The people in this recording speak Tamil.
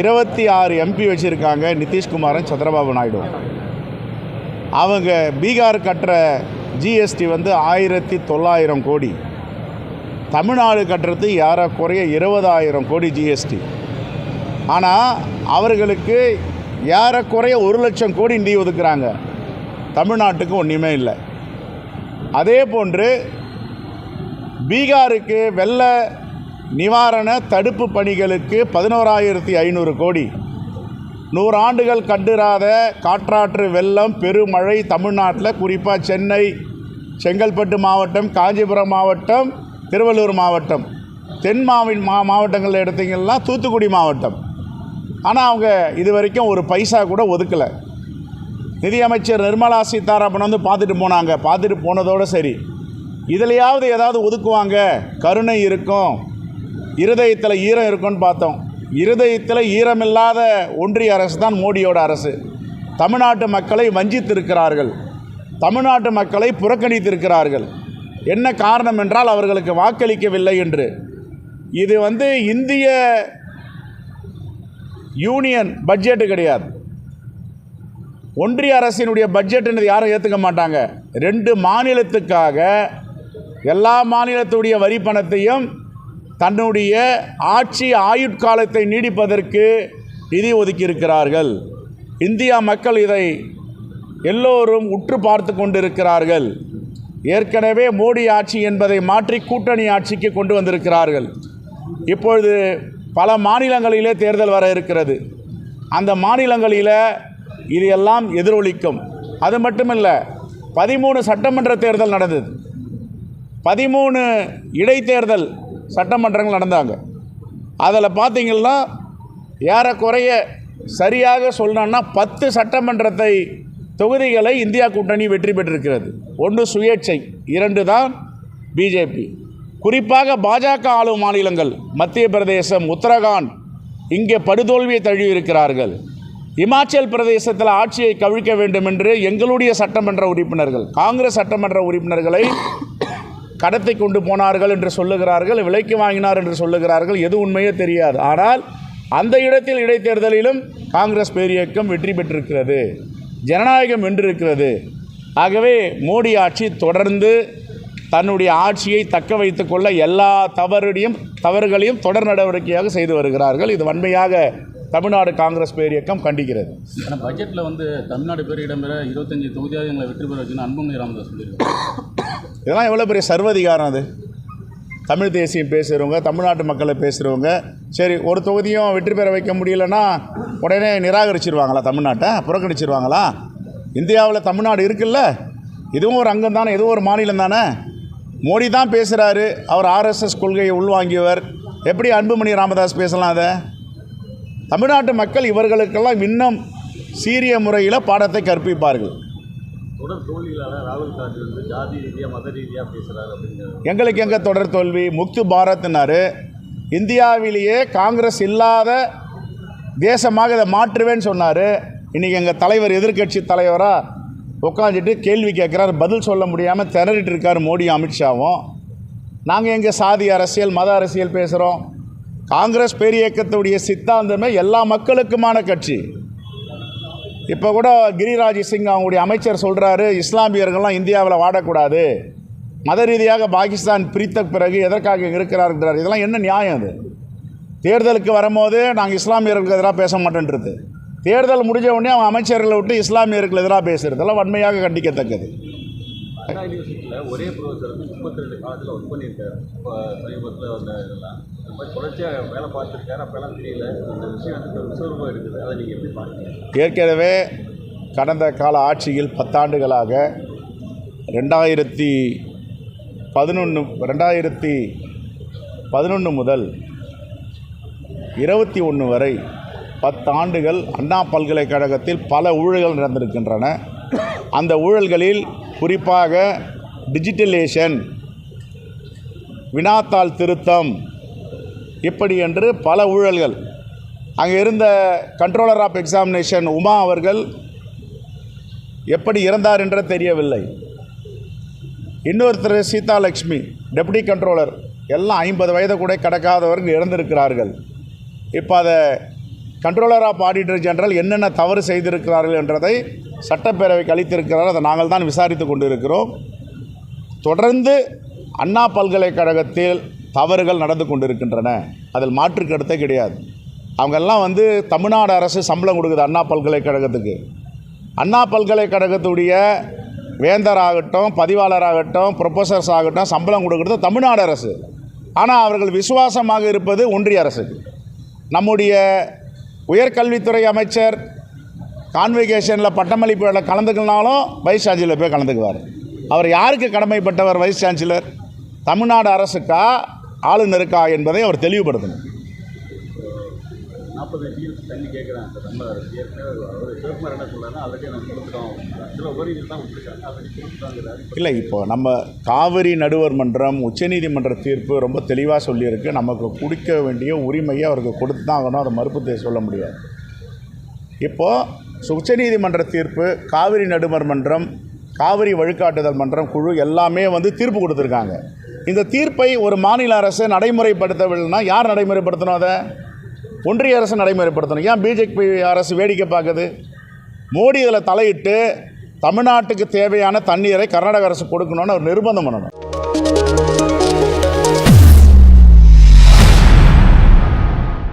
இருபத்தி ஆறு எம்பி வச்சுருக்காங்க நிதிஷ்குமாரும் சந்திரபாபு நாயுடு. அவங்க பீகார் கட்டுற ஜிஎஸ்டி வந்து ஆயிரத்தி தொள்ளாயிரம் கோடி. தமிழ்நாடு கட்டுறது ஏறக்குறைய இருபதாயிரம் கோடி ஜிஎஸ்டி ஆனால் அவர்களுக்கு ஏறக்குறைய ஒரு லட்சம் கோடி நிதி ஒதுக்குறாங்க. தமிழ்நாட்டுக்கு ஒன்றுமே இல்லை. அதே போன்று பீகாருக்கு வெள்ள நிவாரண தடுப்பு பணிகளுக்கு பதினோராயிரத்தி ஐநூறு கோடி. நூறு ஆண்டுகள் கண்டிராத காற்றாற்று வெள்ளம் பெருமழை தமிழ்நாட்டில் குறிப்பாக சென்னை செங்கல்பட்டு மாவட்டம் காஞ்சிபுரம் மாவட்டம் திருவள்ளூர் மாவட்டம். தென் மாவின் மா மாவட்டங்களில் எடுத்திங்கன்னா தூத்துக்குடி மாவட்டம். ஆனால் அவங்க இது வரைக்கும் ஒரு பைசா கூட ஒதுக்கலை. நிதியமைச்சர் நிர்மலா சீதாராமன் வந்து பார்த்துட்டு போனாங்க. பார்த்துட்டு போனதோடு சரி. இதுலையாவது ஏதாவது ஒதுக்குவாங்க. கருணை இருக்கும். இருதயத்தில் ஈரம் இருக்கும்னு பார்த்தோம். இருதயத்தில் ஈரமில்லாத ஒன்றிய அரசு தான் மோடியோட அரசு. தமிழ்நாட்டு மக்களை வஞ்சித்திருக்கிறார்கள். தமிழ்நாட்டு மக்களை புறக்கணித்திருக்கிறார்கள். என்ன காரணம் என்றால் அவர்களுக்கு வாக்களிக்கவில்லை என்று. இது வந்து இந்திய யூனியன் பட்ஜெட்டு கிடையாது. ஒன்றிய அரசினுடைய பட்ஜெட்டுன்னு யாரும் ஏற்றுக்க மாட்டாங்க. ரெண்டு மாநிலத்துக்காக எல்லா மாநிலத்துடைய வரி பணத்தையும் தன்னுடைய ஆட்சி ஆயுட்காலத்தை நீடிப்பதற்கு நிதி ஒதுக்கியிருக்கிறார்கள். இந்தியா மக்கள் இதை எல்லோரும் உற்று பார்த்து கொண்டிருக்கிறார்கள். ஏற்கனவே மோடி ஆட்சி என்பதை மாற்றி கூட்டணி ஆட்சிக்கு கொண்டு வந்திருக்கிறார்கள். இப்பொழுது பல மாநிலங்களிலே தேர்தல் வர இருக்கிறது. அந்த மாநிலங்களில் இது எல்லாம் எதிரொலிக்கும். அது மட்டுமல்ல பதிமூணு சட்டமன்ற தேர்தல் நடந்தது. பதிமூணு இடைத்தேர்தல் சட்டமன்றங்கள் நடந்தாங்க. அதில் பார்த்தீங்கன்னா ஏறக்குறைய சரியாக சொல்லணும்னா பத்து சட்டமன்றத்தை தொகுதிகளை இந்தியா கூட்டணி வெற்றி பெற்றிருக்கிறது. ஒன்று சுயேட்சை இரண்டு தான் பிஜேபி. குறிப்பாக பாஜக ஆளும் மாநிலங்கள் மத்திய பிரதேசம் உத்தரகாண்ட் இங்கே படுதோல்வியை தழுவியிருக்கிறார்கள். இமாச்சல் பிரதேசத்தில் ஆட்சியை கவிழ்க்க வேண்டும் என்று எங்களுடைய சட்டமன்ற உறுப்பினர்கள் காங்கிரஸ் சட்டமன்ற உறுப்பினர்களை கடத்தை கொண்டு போனார்கள் என்று சொல்லுகிறார்கள் விலைக்கு வாங்கினார் என்று சொல்லுகிறார்கள் எது உண்மையோ தெரியாது. ஆனால் அந்த இடத்தில் இடைத்தேர்தலிலும் காங்கிரஸ் பேரியக்கம் வெற்றி பெற்றிருக்கிறது ஜனநாயகம் வென்றிருக்கிறது. ஆகவே மோடி ஆட்சி தொடர்ந்து தன்னுடைய ஆட்சியை தக்க வைத்துக்கொள்ள எல்லா தவறுடையும் தவறுகளையும் தொடர் நடவடிக்கையாக செய்து வருகிறார்கள். இது வன்மையாக தமிழ்நாடு காங்கிரஸ் பேரியக்கம் கண்டிக்கிறது. ஆனால் பட்ஜெட்டில் வந்து தமிழ்நாடு பேர் இடம்பெற இருபத்தஞ்சி தொகுதியாக எங்களை வெற்றி பெற வச்சுன்னு அன்புமணி ராமதாஸ் இதெல்லாம் எவ்வளோ பெரிய சர்வதிகாரம் அது? தமிழ் தேசியம் பேசுகிறவங்க தமிழ்நாட்டு மக்களை பேசுகிறவங்க சரி ஒரு தொகுதியும் வெற்றி பெற வைக்க முடியலன்னா உடனே நிராகரிச்சிருவாங்களா தமிழ்நாட்டை? புறக்கணிச்சிருவாங்களா? இந்தியாவில் தமிழ்நாடு இருக்குல்ல? இதுவும் ஒரு அங்கம் தானே இதுவும் ஒரு மாநிலம் தானே? மோடி தான் பேசுகிறாரு அவர் ஆர்எஸ்எஸ் கொள்கையை உள்வாங்கியவர். எப்படி அன்புமணி ராமதாஸ் பேசலாம் அதை? தமிழ்நாட்டு மக்கள் இவர்களுக்கெல்லாம் இன்னும் சீரிய முறையில் பாடத்தை கற்பிப்பார்கள். தொடர் தோல்வியிலான ராகுல் காந்தி வந்து ஜாதி ரீதியாக மத ரீதியாக பேசுகிறாரு அப்படிங்கிறது எங்களுக்கு எங்கே தொடர் தோல்வி? முக்து பாரத்னாரு. இந்தியாவிலேயே காங்கிரஸ் இல்லாத தேசமாக இதை மாற்றுவேன்னு சொன்னார். இன்றைக்கி எங்கள் தலைவர் எதிர்க்கட்சி தலைவராக உட்காந்துட்டு கேள்வி கேட்குறாரு. பதில் சொல்ல முடியாமல் திணறிட்டு இருக்கார் மோடி அமித்ஷாவும். நாங்கள் எங்கள் சாதி அரசியல் மத அரசியல் பேசுகிறோம் காங்கிரஸ் பேரியக்கத்துடைய சித்தாந்தமே எல்லா மக்களுக்குமான கட்சி. இப்போ கூட கிரிராஜ் சிங் அவங்களுடைய அமைச்சர் சொல்கிறாரு இஸ்லாமியர்கள்லாம் இந்தியாவில் வாடக்கூடாது. மத ரீதியாக பாகிஸ்தான் பிரித்த பிறகு எதற்காக இருக்கிறார்கிறார் இதெல்லாம் என்ன நியாயம் அது? தேர்தலுக்கு வரும்போது நாங்கள் இஸ்லாமியர்களுக்கு எதிராக பேச மாட்டேன்றது. தேர்தல் முடிஞ்ச உடனே அவன் அமைச்சர்களை விட்டு இஸ்லாமியர்களுக்கு எதிராக பேசுகிறதெல்லாம் வன்மையாக கண்டிக்கத்தக்கது. அண்ணா யூனிவர்சிட்டியில் ஒரே ப்ரொஃபஸர் வந்து முப்பத்தி ரெண்டு காலத்தில் ஒர்க் பண்ணியிருக்காரு. இப்போ சமீபத்தில் வந்த இதெல்லாம். இந்த மாதிரி தொடர்ச்சியாக வேலை பார்த்துருக்காரு. அப்போலாம் தெரியல. இந்த விஷயம் வந்து விசுவரமாக இருக்குது. அதை நீங்கள் எப்படி பார்க்குறீங்க? ஏற்கனவே கடந்த கால ஆட்சியில் பத்தாண்டுகளாக ரெண்டாயிரத்தி பதினொன்று ரெண்டாயிரத்தி பதினொன்று முதல் இருபத்தி ஒன்று வரை பத்தாண்டுகள் அண்ணா பல்கலைக்கழகத்தில் பல ஊழல்கள் நடந்திருக்கின்றன. அந்த ஊழல்களில் குறிப்பாக டிஜிட்டலேஷன் வினாத்தாள் திருத்தம் இப்படி என்று பல ஊழல்கள். அங்கே இருந்த கண்ட்ரோலர் ஆஃப் எக்ஸாமினேஷன் உமா அவர்கள் எப்படி இறந்தார் என்று தெரியவில்லை. இன்னொருத்தர் சீதாலட்சுமி டெப்டி கண்ட்ரோலர் எல்லாம் ஐம்பது வயது கூட கடக்காதவர்கள் இறந்திருக்கிறார்கள். இப்போ அதை கண்ட்ரோலர் ஆஃப் ஆடிட்டர் ஜெனரல் என்னென்ன தவறு செய்திருக்கிறார்கள் என்றதை சட்டப்பேரவைக்கு அளித்திருக்கிறார். அதை நாங்கள் தான் விசாரித்து கொண்டிருக்கிறோம். தொடர்ந்து அண்ணா பல்கலைக்கழகத்தில் தவறுகள் நடந்து கொண்டிருக்கின்றன. அதில் மாற்று கருத்தே கிடையாது. அவங்கெல்லாம் வந்து தமிழ்நாடு அரசு சம்பளம் கொடுக்குது அண்ணா பல்கலைக்கழகத்துக்கு. அண்ணா பல்கலைக்கழகத்துடைய வேந்தராகட்டும் பதிவாளராகட்டும் ப்ரொஃபஸர்ஸ் ஆகட்டும் சம்பளம் கொடுக்குறது தமிழ்நாடு அரசு. ஆனால் அவர்கள் விசுவாசமாக இருப்பது ஒன்றிய அரசுக்கு. நம்முடைய உயர்கல்வித்துறை அமைச்சர் கான்வெகேஷனில் பட்டமளிப்பு விழா கலந்துக்கினாலும் வைஸ் சான்சலர் போய் கலந்துக்குவார். அவர் யாருக்கு கடமைப்பட்டவர் வைஸ் சான்சலர்? தமிழ்நாடு அரசுக்கா ஆளுநருக்கா என்பதை அவர் தெளிவுபடுத்தணும். நாற்பது டிஎம்சி தண்ணி கேட்குறாங்க. சார் நம்ம ஏற்கனவே சிவகுமார் என்ன சொல்கிறாங்க ஆல்ரெடி நம்ம கொடுத்துட்டோம். சில உபரிகள் தான் கொடுத்துருக்காங்க. ஆல்ரெடி கொடுத்துட்டாங்கிறாரு. இல்லை இப்போ நம்ம காவிரி நடுவர் மன்றம் உச்சநீதிமன்ற தீர்ப்பு ரொம்ப தெளிவாக சொல்லியிருக்கு. நமக்கு கொடுக்க வேண்டிய உரிமையை அவருக்கு கொடுத்து தான் ஆகணும். அதை மறுப்பு சொல்ல முடியாது. இப்போது உச்சநீதிமன்ற தீர்ப்பு காவிரி நடுவர் மன்றம் காவிரி வழிகாட்டுதல் மன்றம் குழு எல்லாமே வந்து தீர்ப்பு கொடுத்துருக்காங்க. இந்த தீர்ப்பை ஒரு மாநில அரசு நடைமுறைப்படுத்தவில்லைன்னா யார் நடைமுறைப்படுத்தணும் அதை? ஒன்றிய அரசு நடைமுறைப்படுத்தணும். ஏன் பிஜேபி அரசு வேடிக்கை பார்க்குது? மோடி இதில் தலையிட்டு தமிழ்நாட்டுக்கு தேவையான தண்ணீரை கர்நாடக அரசு கொடுக்கணும்னு ஒரு நிர்பந்தம் பண்ணணும்.